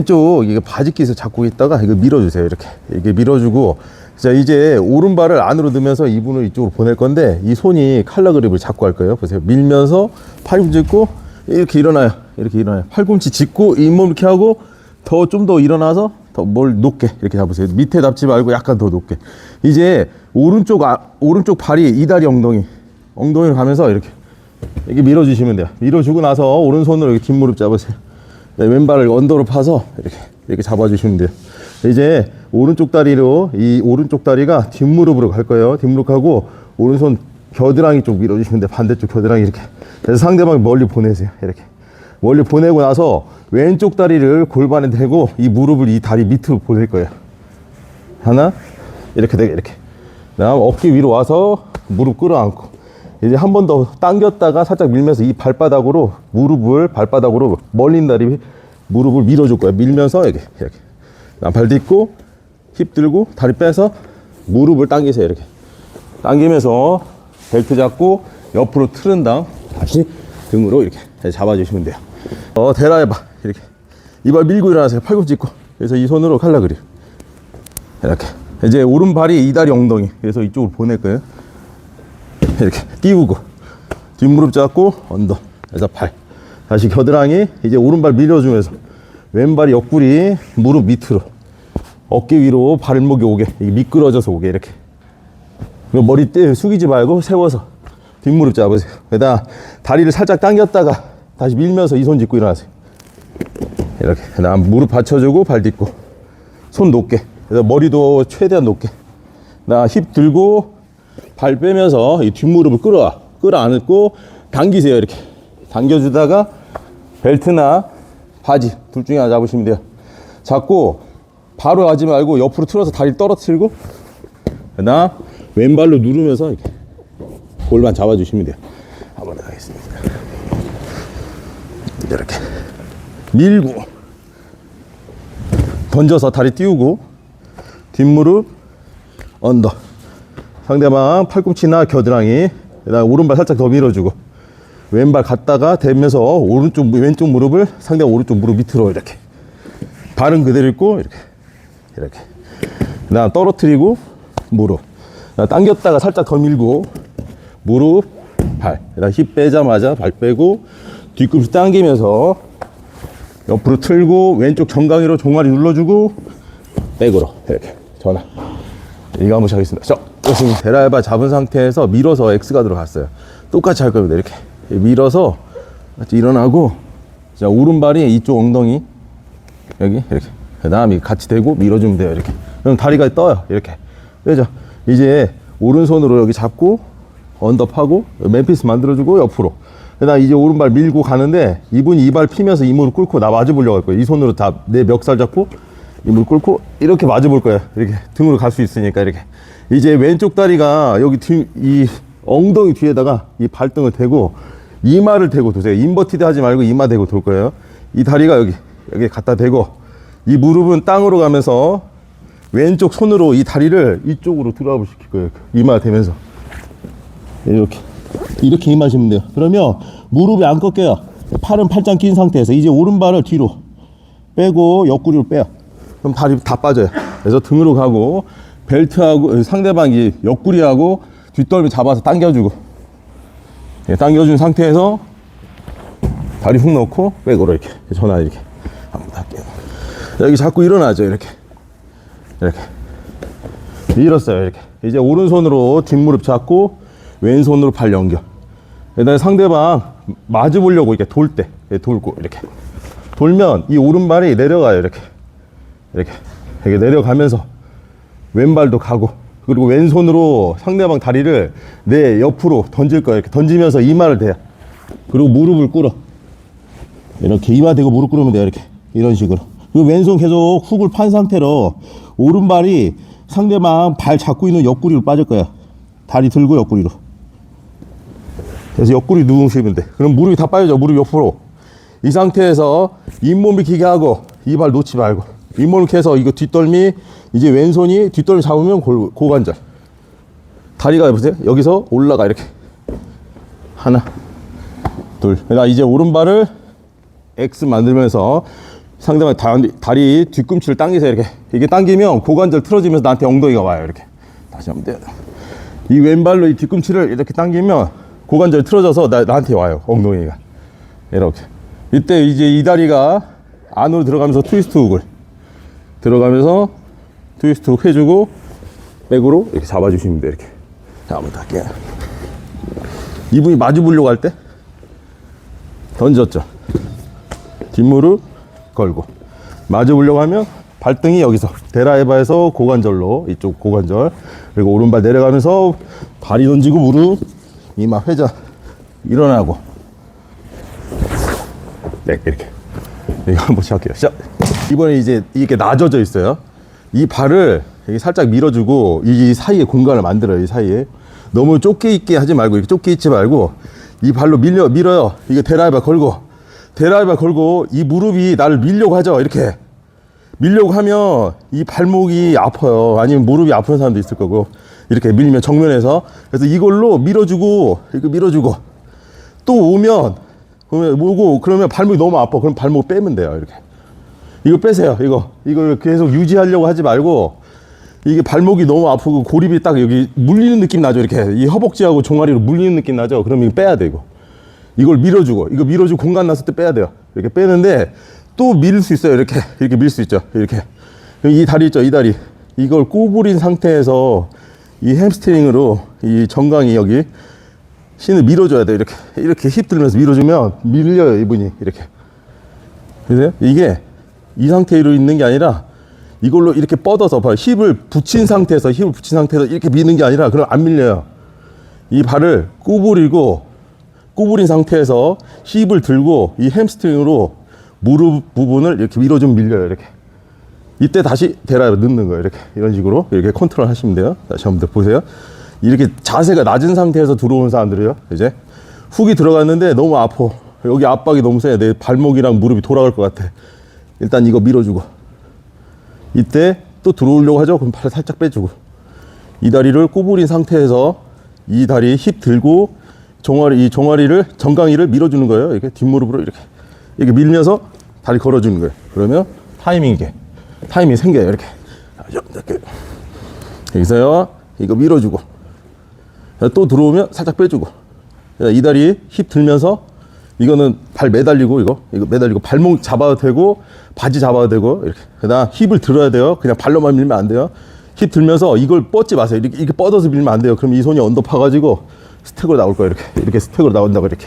왼쪽 이게 바지깃을 잡고 있다가 이거 밀어주세요 이렇게. 이게 밀어주고 자 이제 오른발을 안으로 넣으면서 이분을 이쪽으로 보낼 건데 이 손이 칼라 그립을 잡고 할 거예요. 보세요. 밀면서 팔꿈치 짚고 이렇게 일어나요. 이렇게 일어나요. 팔꿈치 짚고 잇몸 이렇게 하고 더 좀 더 일어나서 더 뭘 높게 이렇게 잡으세요. 밑에 잡지 말고 약간 더 높게. 이제 오른쪽 아, 오른쪽 발이 이다리 엉덩이 엉덩이로 가면서 이렇게 이렇게 밀어주시면 돼요. 밀어주고 나서 오른손으로 이렇게 뒷무릎 잡으세요 네, 왼발을 언더로 파서 이렇게 이렇게 잡아주시면 돼요. 이제 오른쪽 다리로 이 오른쪽 다리가 뒷무릎으로 갈 거예요. 뒷무릎하고 오른손 겨드랑이 쪽 밀어주시면 돼요. 반대쪽 겨드랑이 이렇게. 그래서 상대방 멀리 보내세요. 이렇게. 멀리 보내고 나서 왼쪽 다리를 골반에 대고 이 무릎을 이 다리 밑으로 보낼 거예요. 하나, 이렇게 되게 이렇게. 다음 어깨 위로 와서 무릎 끌어안고 이제 한 번 더 당겼다가 살짝 밀면서 이 발바닥으로 무릎을 발바닥으로 멀린 다리 무릎을 밀어줄 거야. 밀면서 이렇게 이렇게. 발 딛고 힙 들고 다리 빼서 무릎을 당기세요. 이렇게 당기면서 벨트 잡고 옆으로 틀은 다음 다시 등으로 이렇게 잡아주시면 돼요. 어 대라 해봐 이렇게 이발 밀고 일어나세요. 팔꿈치 짚고 그래서 이 손으로 칼라 그림 이렇게 이제 오른발이 이 다리 엉덩이 그래서 이쪽으로 보낼 거예요. 이렇게 띄우고 뒷무릎 잡고 언더 그래서 발. 다시 겨드랑이 이제 오른발 밀어주면서 왼발이 옆구리 무릎 밑으로 어깨 위로 발목이 오게 미끄러져서 오게 이렇게. 그리고 머리 떼 숙이지 말고 세워서 뒷무릎 잡으세요. 그다음 다리를 살짝 당겼다가 다시 밀면서 이 손 짚고 일어나세요. 이렇게. 그다음 무릎 받쳐주고 발 딛고 손 높게. 그래서 머리도 최대한 높게. 나힙 들고 발 빼면서 이 뒷무릎을 끌어와 끌어안고 당기세요 이렇게. 당겨주다가 벨트나 바지 둘 중에 하나 잡으시면 돼요. 잡고 바로 하지 말고 옆으로 틀어서 다리 떨어뜨리고 그다음 왼발로 누르면서 이렇게 골반 잡아주시면 돼요. 한번 하겠습니다. 이렇게 밀고 던져서 다리 띄우고 뒷무릎 언더 상대방 팔꿈치나 겨드랑이 오른발 살짝 더 밀어주고 왼발 갔다가 대면서 오른쪽 왼쪽 무릎을 상대방 오른쪽 무릎 밑으로 이렇게. 발은 그대로 있고 이렇게. 이렇게. 그다음 떨어뜨리고 무릎. 그다음 당겼다가 살짝 더 밀고 무릎 발. 그다음 힙 빼자마자 발 빼고 뒤꿈치 당기면서 옆으로 틀고 왼쪽 정강이로 종아리 눌러주고 백으로. 이렇게. 전화. 이거 한번 하겠습니다. 자, 지금 데라이바 잡은 상태에서 밀어서 X가 들어갔어요. 똑같이 할 겁니다. 이렇게 밀어서 일어나고 자 오른발이 이쪽 엉덩이 여기 이렇게 그 다음 이 같이 대고 밀어주면 돼요. 이렇게 그럼 다리가 떠요. 이렇게 그죠? 이제 오른손으로 여기 잡고 언더파고 맨피스 만들어주고 옆으로 그다음 이제 오른발 밀고 가는데 이분이 이발 피면서 이 무릎 꿇고 나 마주 보려고 할 거예요. 이 손으로 다 내 멱살 잡고 이 무릎 꿇고 이렇게 마주 볼 거예요. 이렇게 등으로 갈 수 있으니까 이렇게 이제 왼쪽 다리가 여기 뒤, 이 엉덩이 뒤에다가 이 발등을 대고 이마를 대고 도세요. 인버티드 하지 말고 이마 대고 돌 거예요. 이 다리가 여기 여기 갖다 대고 이 무릎은 땅으로 가면서 왼쪽 손으로 이 다리를 이쪽으로 드랍을 시킬 거예요. 이마 대면서 이렇게 이렇게 임하시면 돼요. 그러면 무릎이 안 꺾여요. 팔은 팔짱 낀 상태에서 이제 오른발을 뒤로 빼고 옆구리로 빼요. 그럼 발이 다 빠져요. 그래서 등으로 가고 벨트하고 상대방이 옆구리하고 뒷덜미 잡아서 당겨주고. 예, 당겨준 상태에서 다리 훅 넣고 백으로 이렇게 전화 이렇게 한번 할게요. 여기 자꾸 일어나죠 이렇게. 이렇게. 밀었어요 이렇게. 이제 오른손으로 뒷무릎 잡고 왼손으로 발 연결. 그다음에 상대방 마주 보려고 이렇게 돌 때 돌고 이렇게. 돌면 이 오른발이 내려가요 이렇게. 이렇게. 이렇게 내려가면서 왼발도 가고 그리고 왼손으로 상대방 다리를 내 옆으로 던질 거예요 이렇게 던지면서 이마를 대요 그리고 무릎을 꿇어. 이렇게 이마 대고 무릎 꿇으면 돼요 이렇게. 이런 식으로. 그리고 왼손 계속 훅을 판 상태로 오른발이 상대방 발 잡고 있는 옆구리로 빠질 거야. 다리 들고 옆구리로. 그래서 옆구리 누우시면 돼. 그럼 무릎이 다 빠져져 무릎 옆으로. 이 상태에서 잇몸 비키게 하고 이 발 놓지 말고 이렇게 해서 이거 뒷덜미 이제 왼손이 뒷덜미 잡으면 골, 고관절. 다리가 보세요. 여기서 올라가 이렇게. 하나 둘. 그러니까 이제 오른발을 X 만들면서 상대방 다리, 다리 뒤꿈치를 당기세요 이렇게. 이게 당기면 고관절 틀어지면서 나한테 엉덩이가 와요 이렇게. 다시 한번 돼요 이 왼발로 이 뒤꿈치를 이렇게 당기면 고관절 틀어져서 나, 나한테 와요 엉덩이가. 이렇게. 이때 이제 이 다리가 안으로 들어가면서 트위스트 훅을 들어가면서 트위스트 훅 해주고 백으로 이렇게 잡아주시면 돼요 이렇게. 자 한번 더 할게요 이분이 마주 보려고 할 때 던졌죠. 뒷무릎 걸고. 마주 보려고 하면 발등이 여기서 데라에바에서 고관절로 이쪽 고관절 그리고 오른발 내려가면서 다리 던지고 무릎 이마 회전 일어나고. 네 이렇게. 이거 한번 시작해요. 시작 이번에 이제 이게 낮아져 있어요. 이 발을 이렇게 살짝 밀어주고 이 사이에 공간을 만들어요 이 사이에. 너무 좁게 있게 하지 말고 이렇게 좁게 있지 말고 이 발로 밀려 밀어요. 이거 데라이바 걸고. 데라이바 걸고 이 무릎이 나를 밀려고 하죠 이렇게. 밀려고 하면 이 발목이 아파요. 아니면 무릎이 아픈 사람도 있을 거고. 이렇게 밀면 정면에서. 그래서 이걸로 밀어주고 이거 밀어주고. 또 오면 그러면 오고 그러면 발목이 너무 아파. 그럼 발목 빼면 돼요 이렇게 이거 빼세요 이거. 이걸 계속 유지하려고 하지 말고 이게 발목이 너무 아프고 고립이 딱 여기 물리는 느낌 나죠 이렇게. 이 허벅지하고 종아리로 물리는 느낌 나죠? 그럼 이거 빼야 돼 이거. 이걸 밀어주고 이거 밀어주고 공간 났을 때 빼야 돼요. 이렇게 빼는데 또 밀 수 있어요 이렇게. 이렇게 밀 수 있죠 이렇게. 이 다리 있죠 이 다리. 이걸 꼬부린 상태에서 이 햄스트링으로 이 정강이 여기 신을 밀어줘야 돼요 이렇게. 이렇게 힙 들면서 밀어주면 밀려요 이분이. 이렇게. 그래서 이게 이 상태로 있는 게 아니라 이걸로 이렇게 뻗어서 봐 힙을 붙인 상태에서 힙을 붙인 상태에서 이렇게 미는 게 아니라 그럼 안 밀려요. 이 발을 구부리고 구부린 상태에서 힙을 들고 이 햄스트링으로 무릎 부분을 이렇게 밀어주면 밀려요 이렇게. 이때 다시 데라이브 넣는 거예요 이렇게. 이런 식으로 이렇게 컨트롤 하시면 돼요. 다시 한번 더 보세요. 이렇게 자세가 낮은 상태에서 들어온 사람들이요 이제. 훅이 들어갔는데 너무 아파. 여기 압박이 너무 세내 발목이랑 무릎이 돌아갈 것 같아 일단 이거 밀어주고. 이때 또 들어오려고 하죠? 그럼 팔을 살짝 빼주고. 이 다리를 꼬부린 상태에서 이 다리 힙 들고 종아리 이 종아리를 정강이를 밀어주는 거예요. 이렇게 뒷무릎으로 이렇게. 이렇게 밀면서 다리 걸어주는 거예요. 그러면 타이밍 이게. 타이밍이 생겨요. 이렇게. 이렇게. 여기서요. 이거 밀어주고. 또 들어오면 살짝 빼주고. 이 다리 힙 들면서 이거는 발 매달리고 이거? 이거 매달리고 발목 잡아도 되고 바지 잡아도 되고 이렇게. 그다음 힙을 들어야 돼요. 그냥 발로만 밀면 안 돼요. 힙 들면서 이걸 뻗지 마세요. 이렇게, 이렇게 뻗어서 밀면 안 돼요. 그럼 이 손이 언더 파가지고 스택으로 나올 거예요. 이렇게 이렇게 스택으로 나온다고 이렇게.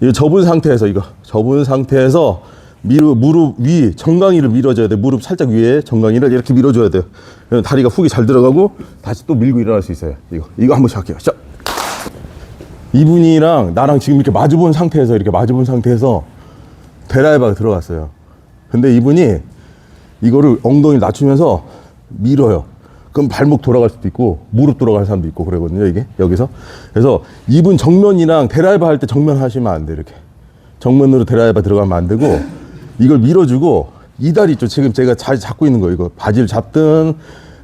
이거 접은 상태에서 이거. 접은 상태에서 미루, 무릎 위 정강이를 밀어줘야 돼 무릎 살짝 위에 정강이를 이렇게 밀어줘야 돼요. 다리가 훅이 잘 들어가고 다시 또 밀고 일어날 수 있어요. 이거. 이거 한번 시작해요. 시작 이분이랑 나랑 지금 이렇게 마주본 상태에서 이렇게 마주본 상태에서 데라이바가 들어갔어요. 근데 이분이 이거를 엉덩이 낮추면서 밀어요. 그럼 발목 돌아갈 수도 있고 무릎 돌아갈 사람도 있고 그러거든요. 이게 여기서 그래서 이분 정면이랑 데라이바 할 때 정면 하시면 안 돼. 요 이렇게 정면으로 데라이바 들어가면 안 되고 이걸 밀어주고 이 다리 있죠. 지금 제가 잘 잡고 있는 거 이거 바지를 잡든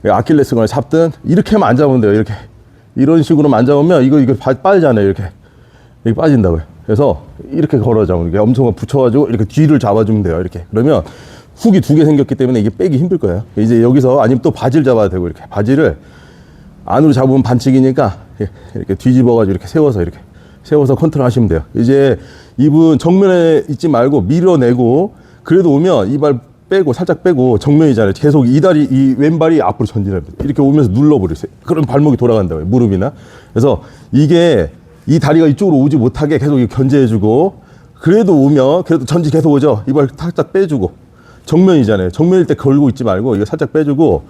아킬레스건을 잡든 이렇게 하면 안 잡으면 돼요. 이렇게 이런 식으로만 안 잡으면 이거 이거 바- 빠지잖아요 이렇게. 이렇게 빠진다고요. 그래서 이렇게 걸어잡으면 이렇게 엄청 붙여가지고 이렇게 뒤를 잡아주면 돼요 이렇게. 그러면 훅이 두 개 생겼기 때문에 이게 빼기 힘들 거예요. 이제 여기서 아니면 또 바지를 잡아야 되고 이렇게. 바지를 안으로 잡으면 반칙이니까 이렇게 뒤집어가지고 이렇게 세워서 이렇게. 세워서 컨트롤 하시면 돼요. 이제 이분 정면에 있지 말고 밀어내고 그래도 오면 이발 빼고 살짝 빼고 정면이잖아요. 계속 이 다리 이 왼발이 앞으로 전진합니다. 이렇게 오면서 눌러버리세요. 그럼 발목이 돌아간다고요. 무릎이나. 그래서 이게 이 다리가 이쪽으로 오지 못하게 계속 견제해주고 그래도 오면 그래도 전지 계속 오죠. 이발 살짝 빼주고 정면이잖아요. 정면일 때 걸고 있지 말고 이거 살짝 빼주고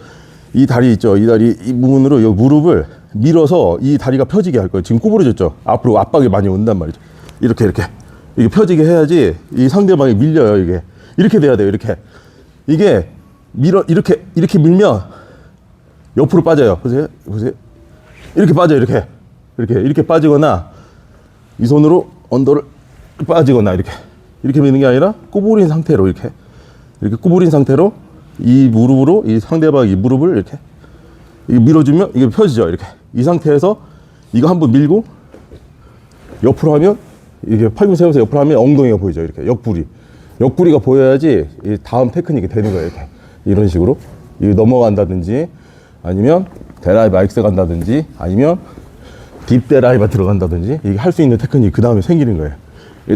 이 다리 있죠. 이 다리 이 부분으로 이 무릎을 밀어서 이 다리가 펴지게 할 거예요. 지금 구부러졌죠. 앞으로 압박이 많이 온단 말이죠. 이렇게 이렇게 이게 펴지게 해야지 이 상대방이 밀려요. 이게 이렇게 돼야 돼요. 이렇게 이게 밀어 이렇게 이렇게 밀면 옆으로 빠져요. 보세요, 보세요. 이렇게 빠져 요 이렇게. 이렇게 이렇게 빠지거나 이 손으로 언더를 빠지거나 이렇게. 이렇게 미는 게 아니라 구부린 상태로 이렇게. 이렇게 구부린 상태로 이 무릎으로 이 상대방 이 무릎을 이렇게. 밀어주면 이게 펴지죠 이렇게. 이 상태에서 이거 한번 밀고 옆으로 하면 이게 팔꿈 세워서 옆으로 하면 엉덩이가 보이죠 이렇게. 옆구리 옆구리가 보여야지 이 다음 테크닉이 되는 거예요. 이렇게 이런 식으로 이 넘어간다든지 아니면 데라이브 X 간다든지 아니면 딥 데라이브 들어간다든지 이게 할 수 있는 테크닉이 그 다음에 생기는 거예요.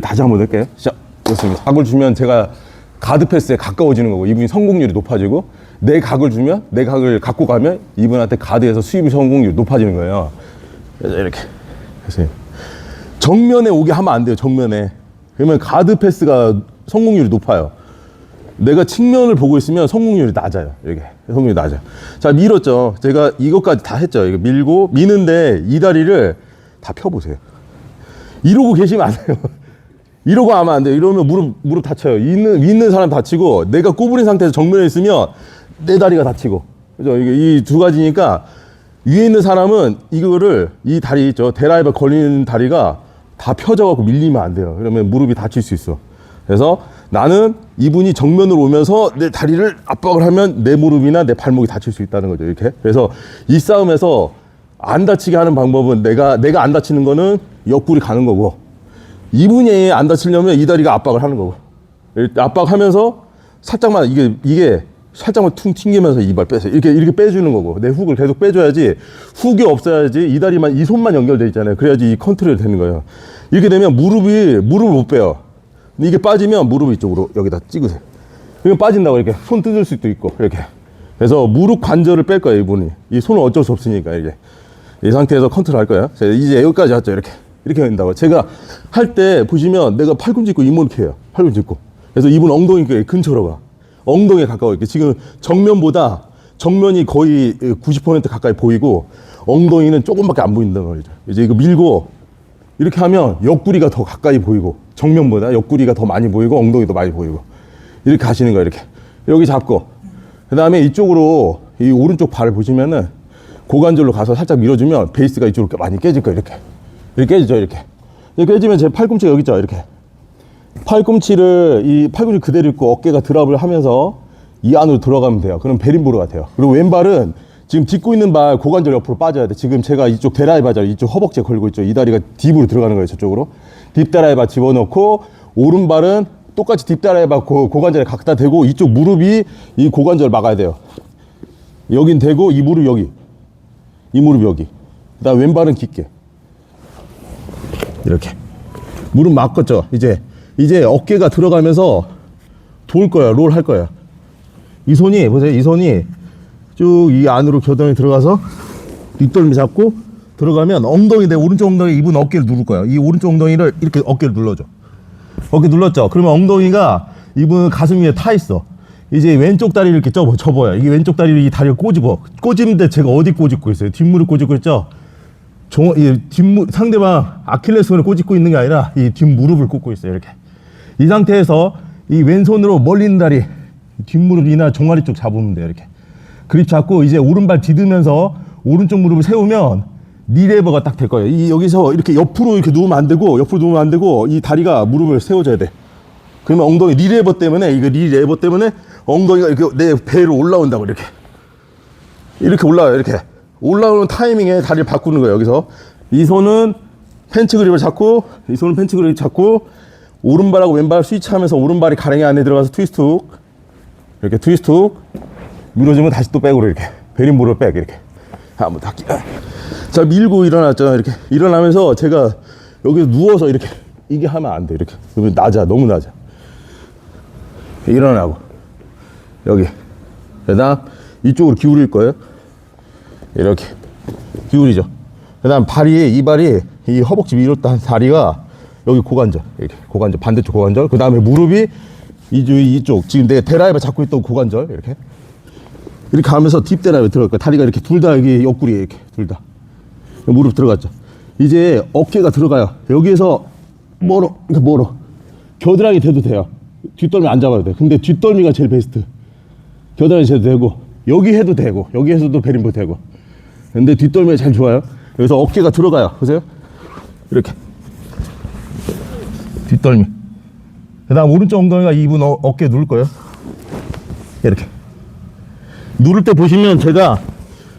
다시 한번 할게요. 시작. 그렇습니다. 각을 주면 제가 가드 패스에 가까워지는 거고 이분이 성공률이 높아지고 내 각을 주면 내 각을 갖고 가면 이분한테 가드에서 수입 성공률이 높아지는 거예요. 그래서 이렇게 그래서 정면에 오게 하면 안 돼요. 정면에 그러면 가드 패스가 성공률이 높아요. 내가 측면을 보고 있으면 성공률이 낮아요. 이렇게 성공률이 낮아요. 자 밀었죠. 제가 이것까지 다 했죠. 이거 밀고 미는데 이 다리를 다 펴보세요. 이러고 계시면 안 돼요. 이러고 하면 안 돼요. 이러면 무릎 무릎 다쳐요. 있는 있는 사람 다치고 내가 꼬부린 상태에서 정면에 있으면 내 다리가 다치고 그죠? 이게 이 두 가지니까 위에 있는 사람은 이거를 이 다리 있죠. 데라이버 걸리는 다리가 다 펴져갖고 밀리면 안 돼요. 그러면 무릎이 다칠 수 있어. 그래서 나는 이분이 정면으로 오면서 내 다리를 압박을 하면 내 무릎이나 내 발목이 다칠 수 있다는 거죠. 이렇게. 그래서 이 싸움에서 안 다치게 하는 방법은 내가 내가 안 다치는 거는 옆구리 가는 거고 이분이 안 다치려면 이 다리가 압박을 하는 거고. 압박하면서 살짝만 이게 이게 살짝만 퉁 튕기면서 이발 빼서 이렇게 이렇게 빼주는 거고. 내 훅을 계속 빼줘야지 훅이 없어야지 이 다리만 이 손만 연결돼 있잖아요. 그래야지 이 컨트롤이 되는 거예요. 이렇게 되면 무릎이 무릎을 못 빼요 이게 빠지면 무릎 이쪽으로 여기다 찍으세요. 그러면 빠진다고 이렇게 손 뜯을 수도 있고 이렇게. 그래서 무릎 관절을 뺄 거예요 이분이. 이 손은 어쩔 수 없으니까 이게. 이 상태에서 컨트롤 할 거예요. 자, 이제 여기까지 왔죠 이렇게. 이렇게 된다고. 제가 할 때 보시면 내가 팔꿈치 짚고 이렇게 해요 팔꿈치 짚고. 그래서 이분 엉덩이 근처로 가. 엉덩이에 가까워. 이렇게 지금 정면보다 정면이 거의 90% 가까이 보이고 엉덩이는 조금밖에 안 보인다는 거죠. 이제 이거 밀고 이렇게 하면 옆구리가 더 가까이 보이고 정면보다 옆구리가 더 많이 보이고 엉덩이도 많이 보이고. 이렇게 하시는 거예요 이렇게. 여기 잡고. 그 다음에 이쪽으로 이 오른쪽 발을 보시면은 고관절로 가서 살짝 밀어주면 베이스가 이쪽으로 많이 깨질 거예요 이렇게. 이렇게 깨지죠 이렇게. 이렇게 깨지면 제 팔꿈치가 여기 있죠 이렇게. 팔꿈치를 이 팔꿈치 그대로 있고 어깨가 드랍을 하면서 이 안으로 들어가면 돼요. 그럼 베린보르 같아요. 그리고 왼발은 지금 딛고 있는 발 고관절 옆으로 빠져야 돼. 지금 제가 이쪽 데라이 바 자 이쪽 허벅지에 걸고 있죠. 이 다리가 딥으로 들어가는 거예요 저쪽으로. 딥 데라이 바 집어넣고 오른발은 똑같이 딥 데라이 바 고, 고관절에 갖다 대고 이쪽 무릎이 이 고관절 막아야 돼요. 여긴 대고 이 무릎 여기. 이 무릎 여기. 그다음 왼발은 깊게. 이렇게. 무릎 막았죠. 이제 이제 어깨가 들어가면서 돌 거야. 롤 할 거야. 이 손이 보세요. 이 손이 쭉 이 안으로 겨드랑이 들어가서 뒷덜미 잡고 들어가면 엉덩이 내 오른쪽 엉덩이 이분 어깨를 누를 거야 이 오른쪽 엉덩이를 이렇게 어깨를 눌러줘 어깨 눌렀죠 그러면 엉덩이가 이분 가슴 위에 타 있어 이제 왼쪽 다리를 이렇게 접어, 접어요 이게 왼쪽 다리를 이 다리를 꼬집어 꼬집는데 제가 어디 꼬집고 있어요 뒷무릎 꼬집고 있죠 종, 이 뒷무, 상대방 아킬레스건을 꼬집고 있는 게 아니라 이 뒷무릎을 꽂고 있어요. 이렇게. 이 상태에서 이 왼손으로 멀리 있는 다리, 뒷무릎이나 종아리 쪽 잡으면 돼요. 이렇게. 그립 잡고 이제 오른발 디드면서 오른쪽 무릎을 세우면 니레버가 딱 될 거예요. 이 여기서 이렇게 옆으로 이렇게 누우면 안 되고, 옆으로 누우면 안 되고, 이 다리가 무릎을 세워줘야 돼. 그러면 엉덩이 니레버 때문에, 이거 니레버 때문에 엉덩이가 이렇게 내 배로 올라온다고, 이렇게. 이렇게 올라와요, 이렇게. 올라오는 타이밍에 다리를 바꾸는 거예요, 여기서. 이 손은 펜치 그립을 잡고, 이 손은 펜치 그립을 잡고, 오른발하고 왼발 스위치 하면서 오른발이 가랭이 안에 들어가서 트위스트 훅. 이렇게 트위스트 훅. 밀어주면 다시 또 백으로 이렇게. 베린볼을 백, 이렇게. 한번 다 끼. 자, 밀고 일어났죠, 이렇게. 일어나면서 제가 여기서 누워서 이렇게. 이게 하면 안 돼, 이렇게. 그러면 낮아, 너무 낮아. 일어나고. 여기. 그 다음, 이쪽으로 기울일 거예요. 이렇게 기울이죠. 그다음 발이 이 발이 이 허벅지 딴 다리가 여기 고관절 이렇게 고관절 반대쪽 고관절. 그 다음에 무릎이 이쪽 지금 내 데라이버 잡고 있던 고관절 이렇게 이렇게 하면서 딥 데라이버 들어갈 거야. 다리가 이렇게 둘 다 여기 옆구리에 이렇게 둘 다. 무릎 들어갔죠. 이제 어깨가 들어가요. 여기에서 멀어 이렇게 멀어 겨드랑이 대도 돼요. 뒷덜미 안 잡아도 돼. 근데 뒷덜미가 제일 베스트. 겨드랑이 재도 되고 여기 해도 되고 여기 에서도 베림보 되고 근데 뒷덜미가 제일 좋아요 여기서 어깨가 들어가요 보세요 이렇게 뒷덜미 그 다음 오른쪽 엉덩이가 이분 어, 어깨 누를 거예요 이렇게 누를 때 보시면 제가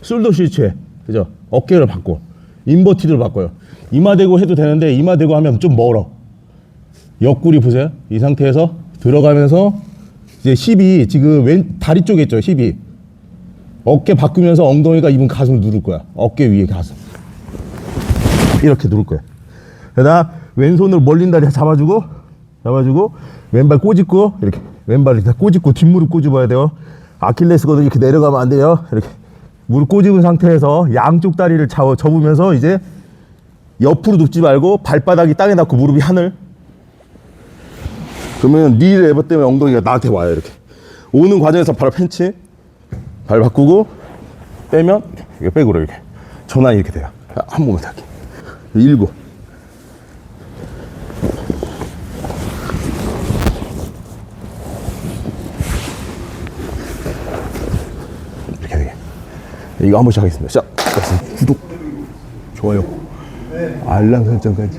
솔더 스위치에 그죠? 어깨를 바꿔 인버티드를 바꿔요. 이마 대고 해도 되는데 이마 대고 하면 좀 멀어. 옆구리 보세요. 이 상태에서 들어가면서 이제 힙이 지금 왼 다리 쪽에 있죠 힙이. 어깨 바꾸면서 엉덩이가 이분 가슴을 누를 거야. 어깨 위에 가슴. 이렇게 누를 거야. 그다음 왼손으로 멀린 다리 잡아주고 잡아주고 왼발 꼬집고 이렇게 왼발을 다 꼬집고 뒷무릎 꼬집어야 돼요 아킬레스건은 이렇게 내려가면 안 돼요. 이렇게 무릎 꼬집은 상태에서 양쪽 다리를 접으면서 이제 옆으로 눕지 말고 발바닥이 땅에 닿고 무릎이 하늘. 그러면 니 레버 때문에 엉덩이가 나한테 와요 이렇게. 오는 과정에서 바로 팬치. 발 바꾸고 빼면 이거 백으로 이렇게 전환이 이렇게 돼요. 한 번만 더 할게 일곱 이렇게 되게 이거 한 번씩 하겠습니다. 자 구독 좋아요 알람 설정까지